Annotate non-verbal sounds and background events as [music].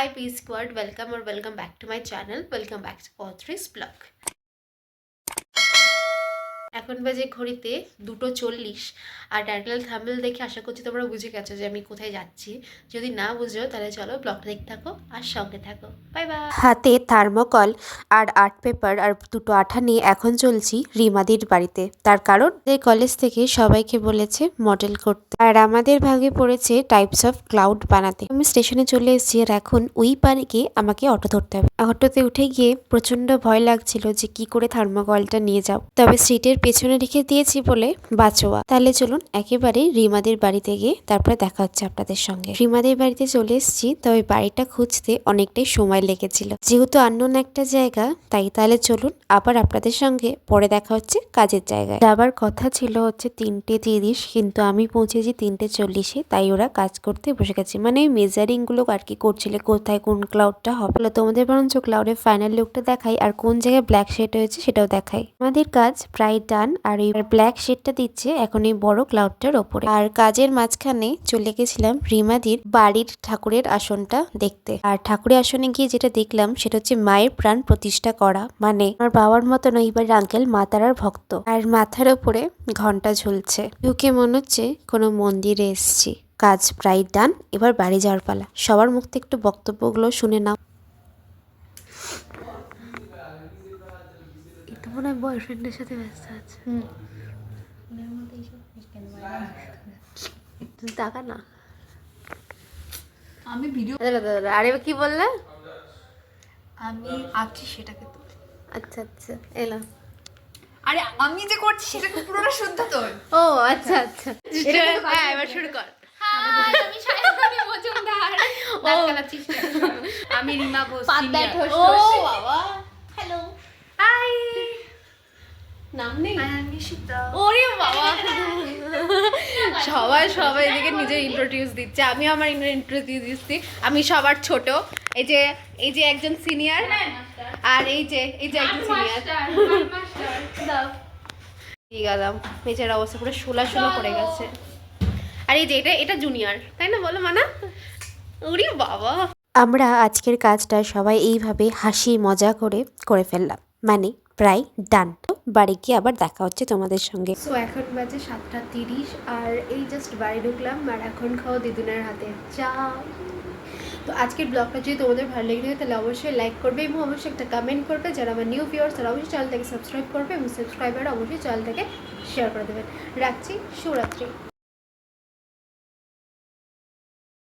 Hi, P Squad. Welcome or welcome back to my channel. Welcome back to Patri's Blog. এখন বাজে ঘড়িতে দুটো চল্লিশ। আর টাইটেল থাম্বেল দেখে আশা করছি তোমরা বুঝে গেছো যে আমি কোথায় যাচ্ছি। যদি না বুঝো, তাহলে চলো ব্লগটা দেখতে থাকো আর সঙ্গে থাকো। বাই বাই হাতে থার্মোকল আর আর্ট পেপার আর দুটো আঠা নিয়ে এখন চলছি রিমাদির বাড়িতে। তার কারণ, এই কলেজ থেকে সবাইকে বলেছে মডেল করতে। আর আমাদের ভাগে পড়েছে টাইপস অফ ক্লাউড বানাতে। আমি স্টেশনে চলে এসেছি আর এখন ওই পানিকে আমাকে অটো ধরতে হবে। অটোতে উঠে গিয়ে প্রচণ্ড ভয় লাগছিল যে কি করে থার্মোকলটা নিয়ে যাও। তবে সিটের পেছনে রেখে দিয়েছি বলে বাঁচোয়া। তাহলে চলুন একেবারে রিমাদের বাড়িতে গিয়ে তারপরে দেখা হচ্ছে আপনাদের সঙ্গে। রিমাদের বাড়িতে চলে এসেছি, তবে বাড়িটা খুঁজতে অনেকটাই সময় লেগেছিল। যেহেতু আননোন একটা জায়গা, তাই তাহলে চলুন আবার আপনাদের সঙ্গে পরে দেখা হচ্ছে কাজের জায়গায়। যাবার কথা ছিল হচ্ছে তিনটে তিরিশ, কিন্তু আমি পৌঁছেছি তিনটে চল্লিশে, তাই ওরা কাজ করতে বসে গেছে। মানে মেজারিংগুলো আর কি করছিল, কোথায় কোন ক্লাউডটা হবে। তোমাদের বরঞ্চ ক্লাউডের ফাইনাল লুকটা দেখাই, আর কোন জায়গায় ব্ল্যাক শেড হয়েছে সেটাও দেখাই। আমাদের কাজ প্রায় ডান আর এই ব্ল্যাক শেডটা দিচ্ছে এখন এই বড় ক্লাউডটার ওপরে। আর কাজের মাঝখানে চলে গেছিলাম রিমাদির বাড়ির ঠাকুরের আসনটা দেখতে। আর ঠাকুরের আসনে গিয়ে যেটা দেখলাম সেটা হচ্ছে মায়ের প্রাণ প্রতিষ্ঠা করা। মানে আমার বাবার মতন এইবার আঙ্কেল মা তারার ভক্ত। আর মাথার ওপরে ঘণ্টা ঝুলছে। ঢুকে মনে হচ্ছে কোনো মন্দিরে এসছি। কাজ প্রায় ডান, এবার বাড়ি যাওয়ার পালা। সবার মুখ থেকে একটু বক্তব্যগুলো শুনে নাও। এটা মনে হয় বয়ফ্রেন্ডের সাথে ব্যস্ত আছে। তুই টাকা না। আমি ভিডিও আরে কি বললে? আমি আঁকছি সেটাকে তো। আচ্ছা আচ্ছা এলাম আরে আমি যে করছি সেটাকে পুরোটা শুদ্ধ তো ও আচ্ছা আচ্ছা। [laughs] হ্যাঁ এবার শুরু কর। আমি রিমা ঘোষ ও বাবা। নাম নেই? আমি ওরে বাবা। সবাই সবাই এদিকে নিজে ইন্ট্রোডিউস দিচ্ছে। আমি আমার ইন্ট্রোডিউস দিচ্ছি। আমি সবার ছোট। এই যে এই যে একজন সিনিয়র আর এই যে এই যে একজন সিনিয়র দিয়ে গেলাম মেয়েটার অবস্থা পুরো শোলা শোলা পড়ে গেছে। আর এই যে এটা এটা জুনিয়র তাই না বলো মানা? ওরে বাবা। আমরা আজকের কাজটা সবাই এইভাবে হাসি মজা করে করে ফেললাম। মানে প্রায় ডান বাড়ি গিয়ে আবার দেখা হচ্ছে তোমাদের সঙ্গে। সো এখন বাজে সাতটা তিরিশ, আর এই জাস্ট বাড়ি ঢুকলাম, আর এখন খাও দিদুনের হাতে চা। তো আজকের ব্লগটা যদি তোমাদের ভালো লেগে থাকে, তাহলে অবশ্যই লাইক করবে এবং অবশ্যই একটা কমেন্ট করবে। যারা আমার নিউ ভিউয়ার্স তারা অবশ্যই চ্যানেলটাকে সাবস্ক্রাইব করবে এবং সাবস্ক্রাইবার অবশ্যই চ্যানেলটাকে শেয়ার করে দেবেন। রাখছি, শুভরাত্রি।